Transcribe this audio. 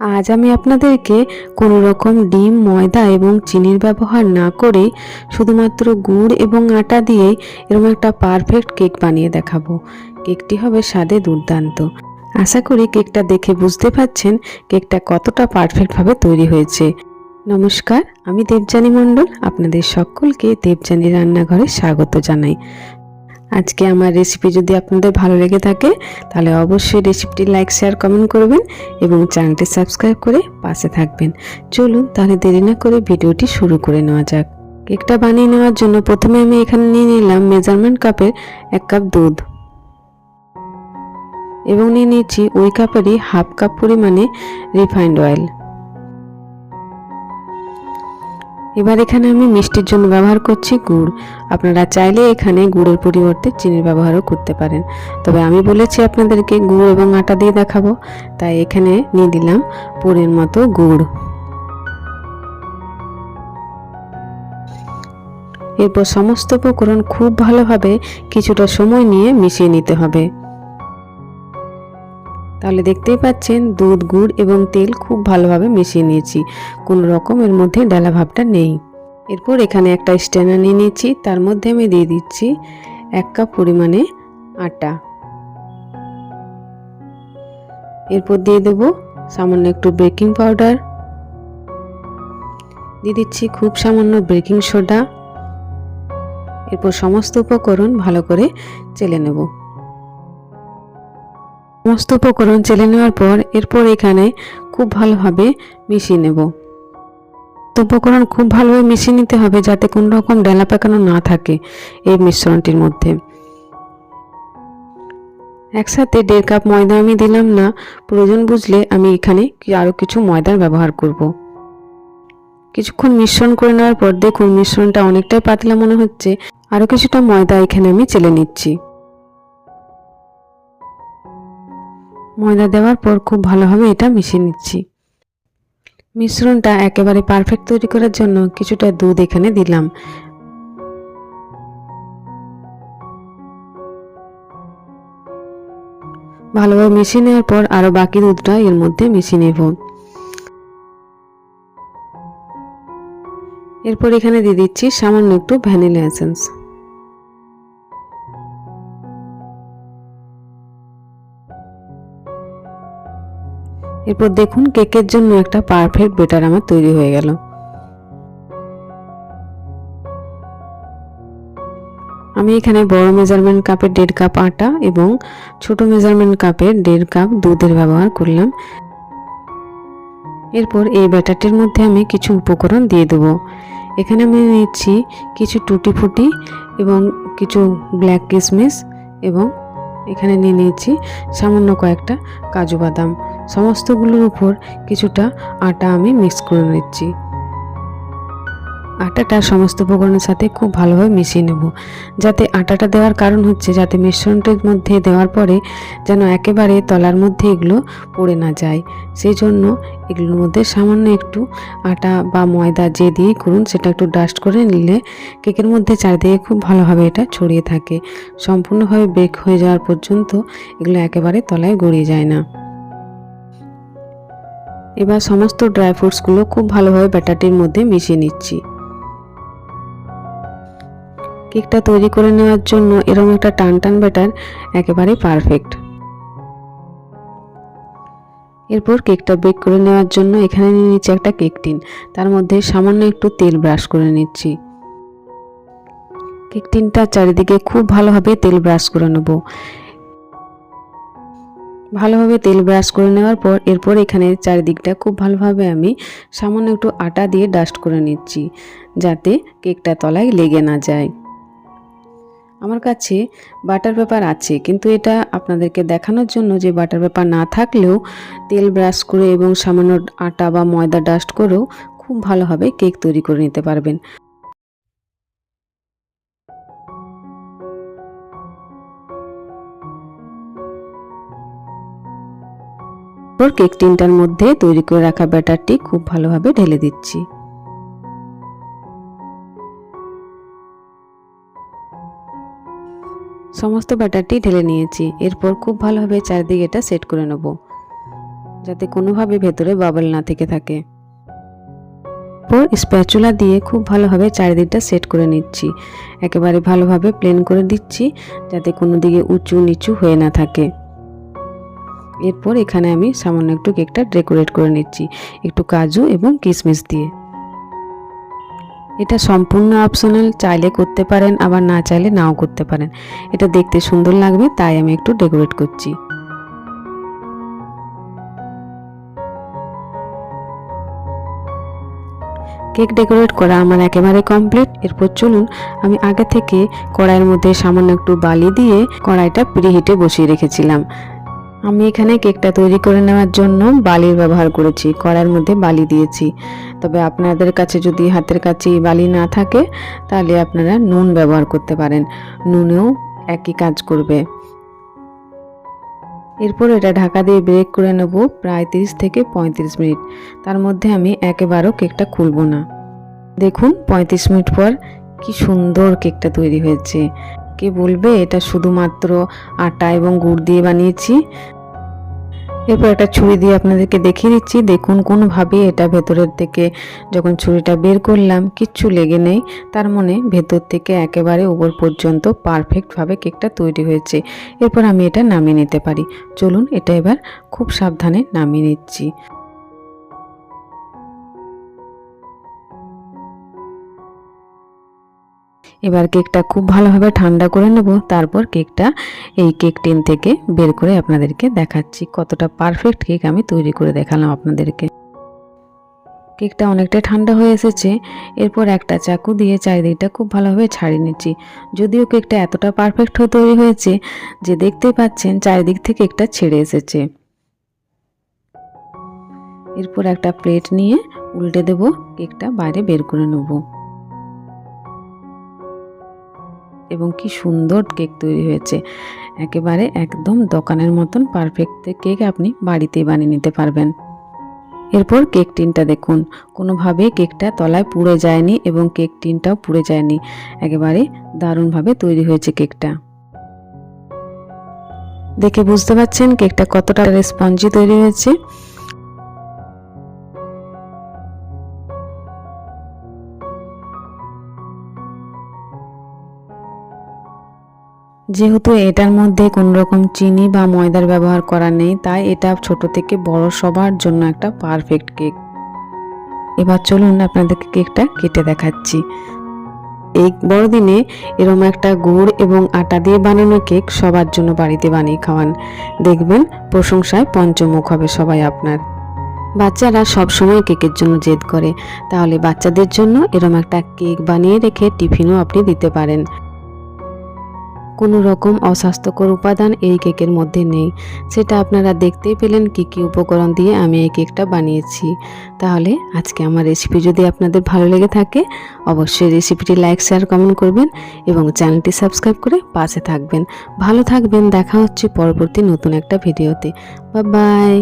আজ আমি আপনাদেরকে কোনো রকম ডিম, ময়দা এবং চিনির ব্যবহার না করে শুধুমাত্র গুড় এবং আটা দিয়েই এরকম একটা পারফেক্ট কেক বানিয়ে দেখাবো। কেকটি হবে স্বাদে দুর্দান্ত। আশা করি কেকটা দেখে বুঝতে পারছেন কেকটা কতটা পারফেক্টভাবে তৈরি হয়েছে। নমস্কার, আমি দেবযানী মণ্ডল, আপনাদের সকলকে দেবযানী রান্নাঘরে স্বাগত জানাই। আজকে আমার রেসিপি যদি আপনাদের ভালো লেগে থাকে, তাহলে অবশ্যই রেসিপিটি লাইক শেয়ার কমেন্ট করবেন এবং চ্যানেলটি সাবস্ক্রাইব করে পাশে থাকবেন। চলুন তাহলে দেরি না করে ভিডিওটি শুরু করে নেওয়া যাক। কেকটা বানিয়ে নেওয়ার জন্য প্রথমে আমি এখানে নিয়ে নিলাম মেজারমেন্ট কাপের এক কাপ দুধ। এবং নিয়ে নিয়েছি ওই কাপেরই হাফ কাপ পরিমাণে রিফাইন্ড অয়েল এবার এখানে আমি মিষ্টির জন্য ব্যবহার করছি গুড়। আপনারা চাইলে এখানে গুড়ের পরিবর্তে চিনির ব্যবহারও করতে পারেন। তবে আমি বলেছি আপনাদেরকে গুড় এবং আটা দিয়ে দেখাবো। তাই এখানে নিয়ে দিলাম পুরের মতো গুড়। এরপর সমস্ত উপকরণ খুব ভালোভাবে কিছুটা সময় নিয়ে মিশিয়ে নিতে হবে। তাহলে দেখতেই পাচ্ছেন, দুধ, গুড় এবং তেল খুব ভালোভাবে মিশিয়ে নিয়েছি। কোনো রকম এর মধ্যে ডালা ভাবটা নেই। এরপর এখানে একটা স্ট্যান্ডার নিয়ে নিয়েছি, তার মধ্যে আমি দিয়ে দিচ্ছি এক কাপ পরিমাণে আটা। এরপর দিয়ে দেবো সামান্য একটু বেকিং পাউডার। দিয়ে দিচ্ছি খুব সামান্য বেকিং সোডা। এরপর সমস্ত উপকরণ ভালো করে চেলে নেব। সমস্ত উপকরণ চেলে নেওয়ার পর এরপর এখানে খুব ভালোভাবে মিশিয়ে নেব। তো উপকরণ খুব ভালোভাবে মিশিয়ে নিতে হবে যাতে কোনো রকম ডেলা পাকানো না থাকে এই মিশ্রণটির মধ্যে। একসাথে দেড় কাপ ময়দা আমি দিলাম না, প্রয়োজন বুঝলে আমি এখানে আরও কিছু ময়দার ব্যবহার করব। কিছুক্ষণ মিশ্রণ করে নেওয়ার পর দেখুন মিশ্রণটা অনেকটাই পাতলা মনে হচ্ছে, আরও কিছুটা ময়দা এখানে আমি চেলে নিচ্ছি। ময়দা দেওয়ার পর খুব ভালোভাবে এটা মিশিয়ে নিচ্ছি। মিশ্রণটা একেবারে পারফেক্ট তৈরি করার জন্য কিছুটা দুধ এখানে দিলাম। ভালোভাবে মিশিয়ে নেওয়ার পর আরও বাকি দুধটা এর মধ্যে মিশিয়ে নেব। এরপর এখানে দিয়ে দিচ্ছি সামান্য একটু ভ্যানিলা এসেন্স। এরপর দেখুন কেকের জন্য একটা পারফেক্ট বেটার আমার তৈরি হয়ে গেল। আমি এখানে বড় মেজারমেন্ট কাপের দেড় কাপ আটা এবং ছোট মেজারমেন্ট কাপের দেড় কাপ দুধের ব্যবহার করলাম। এরপর এই ব্যাটারটির মধ্যে আমি কিছু উপকরণ দিয়ে দেব। এখানে আমি নিচ্ছি কিছু টুটি ফুটি এবং কিছু ব্ল্যাক কিসমিস এবং এখানে নিয়ে নিয়েছি সামান্য কয়েকটা কাজু বাদাম। সমস্তগুলোর উপর কিছুটা আটা আমি মিক্স করে নিচ্ছি। আটাটা সমস্ত উপকরণের সাথে খুব ভালোভাবে মিশিয়ে নেব। যাতে আটাটা দেওয়ার কারণ হচ্ছে, যাতে মিশ্রণটির মধ্যে দেওয়ার পরে যেন একেবারে তলার মধ্যে এগুলো পড়ে না যায়। সেই জন্য এগুলোর মধ্যে সামান্য একটু আটা বা ময়দা যে দিয়ে করুন, সেটা একটু ডাস্ট করে নিলে কেকের মধ্যে চারিদিকে খুব ভালোভাবে এটা ছড়িয়ে থাকে। সম্পূর্ণভাবে বেক হয়ে যাওয়ার পর্যন্ত এগুলো একেবারে তলায় গড়িয়ে যায় না। এবার সমস্ত ড্রাই ফ্রুটসগুলো খুব ভালোভাবে ব্যাটারটির মধ্যে মিশিয়ে নিচ্ছি। কেকটা তৈরি করে নেওয়ার জন্য এরকম একটা টান টান ব্যাটার একেবারেই পারফেক্ট। এরপর কেকটা বেক করে নেওয়ার জন্য এখানে নিয়ে নিচ্ছি একটা কেক টিন। তার মধ্যে সামান্য একটু তেল ব্রাশ করে নিচ্ছি। কেক টিনটা চারিদিকে খুব ভালোভাবে তেল ব্রাশ করে নেব। ভালোভাবে তেল ব্রাশ করে নেওয়ার পর এরপর এখানে চারিদিকটা খুব ভালোভাবে আমি সামান্য একটু আটা দিয়ে ডাস্ট করে নিচ্ছি, যাতে কেকটা তলায় লেগে না যায়। আমার কাছে বাটার পেপার আছে, কিন্তু এটা আপনাদেরকে দেখানোর জন্য যে বাটার পেপার না থাকলেও তেল ব্রাশ করে এবং সামান্য আটা বা ময়দা ডাস্ট করেও খুব ভালোভাবে কেক তৈরি করে নিতে পারবেন। তারপর কেক টিনটার মধ্যে তৈরি করে রাখা ব্যাটারটি খুব ভালোভাবে ঢেলে দিচ্ছি। সমস্ত ব্যাটারটি ঢেলে নিয়েছি। এরপর খুব ভালোভাবে চারিদিকে এটা সেট করে নেব, যাতে কোনোভাবে ভেতরে বাবল না থেকে থাকে। পর স্প্যাচুলা দিয়ে খুব ভালোভাবে চারিদিকটা সেট করে নিচ্ছি। একেবারে ভালোভাবে প্লেন করে দিচ্ছি, যাতে কোনো দিকে উঁচু নিচু হয়ে না থাকে। এরপর এখানে আমি সামান্য একটু কেকটা ডেকোরেট করে নিচ্ছি, একটু কাজু এবং কিশমিশ দিয়ে। এটা সম্পূর্ণ অপশনাল চাইলে করতে পারেন, আবার না চাইলে নাও করতে পারেন। এটা দেখতে সুন্দর লাগবে, তাই আমি একটু ডেকোরেট করছি। কেক ডেকোরেট করা আমার একেবারে কমপ্লিট। এরপর চলুন, আমি আগে থেকে কড়াইয়ের মধ্যে সামান্য একটু বালি দিয়ে কড়াইটা প্রিহিটে বসিয়ে রেখেছিলাম। আমি এখানে কেকটা তৈরি করে নেওয়ার জন্য বালির ব্যবহার করেছি, কড়াইয়ের মধ্যে বালি দিয়েছি। তবে আপনাদের কাছে যদি হাতের কাছে বালি না থাকে, তাহলে আপনারা নুন ব্যবহার করতে পারেন। নুনেও একই কাজ করবে। এরপর এটা ঢাকা দিয়ে ব্রেক করে নেব প্রায় তিরিশ থেকে পঁয়ত্রিশ মিনিট। তার মধ্যে আমি একেবারেও কেকটা খুলবো না। দেখুন, পঁয়ত্রিশ মিনিট পর কি সুন্দর কেকটা তৈরি হয়েছে। কে বলবে? এটা শুধুমাত্র আটা এবং গুড় দিয়ে বানিয়েছি। এরপর একটা ছুরি দিয়ে আপনাদেরকে দেখিয়ে দিচ্ছি। দেখুন, কোনোভাবে এটা ভেতরের থেকে যখন ছুরিটা বের করলাম, কিচ্ছু লেগে নেই। তার মানে ভেতর থেকে একেবারে উপর পর্যন্ত পারফেক্টভাবে কেকটা তৈরি হয়েছে। এরপর আমি এটা নামিয়ে নিতে পারি। চলুন, এটা এবার খুব সাবধানে নামিয়ে নিচ্ছি। এবার কেকটা খুব ভালোভাবে ঠান্ডা করে নেব, তারপর কেকটা এই কেক টিন থেকে বের করে আপনাদেরকে দেখাচ্ছি কতটা পারফেক্ট কেক আমি তৈরি করে দেখালাম আপনাদেরকে। কেকটা অনেকটা ঠান্ডা হয়ে এসেছে, এরপর একটা চাকু দিয়ে চারিদিকটা খুব ভালোভাবে ছাড়িয়ে নিচ্ছি। যদিও কেকটা এতটা পারফেক্ট হয়ে তৈরি হয়েছে যে দেখতেই পাচ্ছেন চারিদিক থেকে কেকটা ছেড়ে এসেছে। এরপর একটা প্লেট নিয়ে উল্টে দেব, কেকটা বাইরে বের করে নেব। এবং কি সুন্দর কেক তৈরি হয়েছে। একেবারে একদম দোকানের মতন পারফেক্ট কেক আপনি বাড়িতেই বানিয়ে নিতে পারবেন। এরপর কেক টিনটা দেখুন। কোনোভাবে কেকটা তলায় পুড়ে যায়নি এবং কেক টিনটাও পুড়ে যায়নি। একেবারে দারুণভাবে তৈরি হয়েছে কেকটা। দেখে বুঝতে পারছেন কেকটা কতটা স্পঞ্জি তৈরি হয়েছে। যেহেতু এটার মধ্যে কোনো রকম চিনি বা ময়দার ব্যবহার করা নেই, তাই এটা ছোট থেকে বড় সবার জন্য একটা পারফেক্ট কেক এবার চলুন আপনাদেরকে কেকটা কেটে দেখাচ্ছি। এই বড়দিনে এরম একটা গুড় এবং আটা দিয়ে বানানো কেক সবার জন্য বাড়িতে বানিয়ে খাওয়ান। দেখবেন প্রশংসায় পঞ্চমুখ হবে সবাই আপনার। বাচ্চারা সব সময় কেকের জন্য জেদ করে। তাহলে বাচ্চাদের জন্য এরম একটা কেক বানিয়ে রেখে টিফিনও আপনি দিতে পারেন। কোনো রকম অস্বাস্থ্যকর উপাদান এই কেকের মধ্যে নেই। সেটা আপনারা দেখতেই পেলেন কি কি উপকরণ দিয়ে আমি এই কেকটা বানিয়েছি। তাহলে আজকে আমার রেসিপি যদি আপনাদের ভালো লেগে থাকে, অবশ্যই রেসিপিটি লাইক, শেয়ার, কমেন্ট করবেন এবং চ্যানেলটি সাবস্ক্রাইব করে পাশে থাকবেন। ভালো থাকবেন, দেখা হচ্ছে পরবর্তী নতুন একটা ভিডিওতে। বা বাই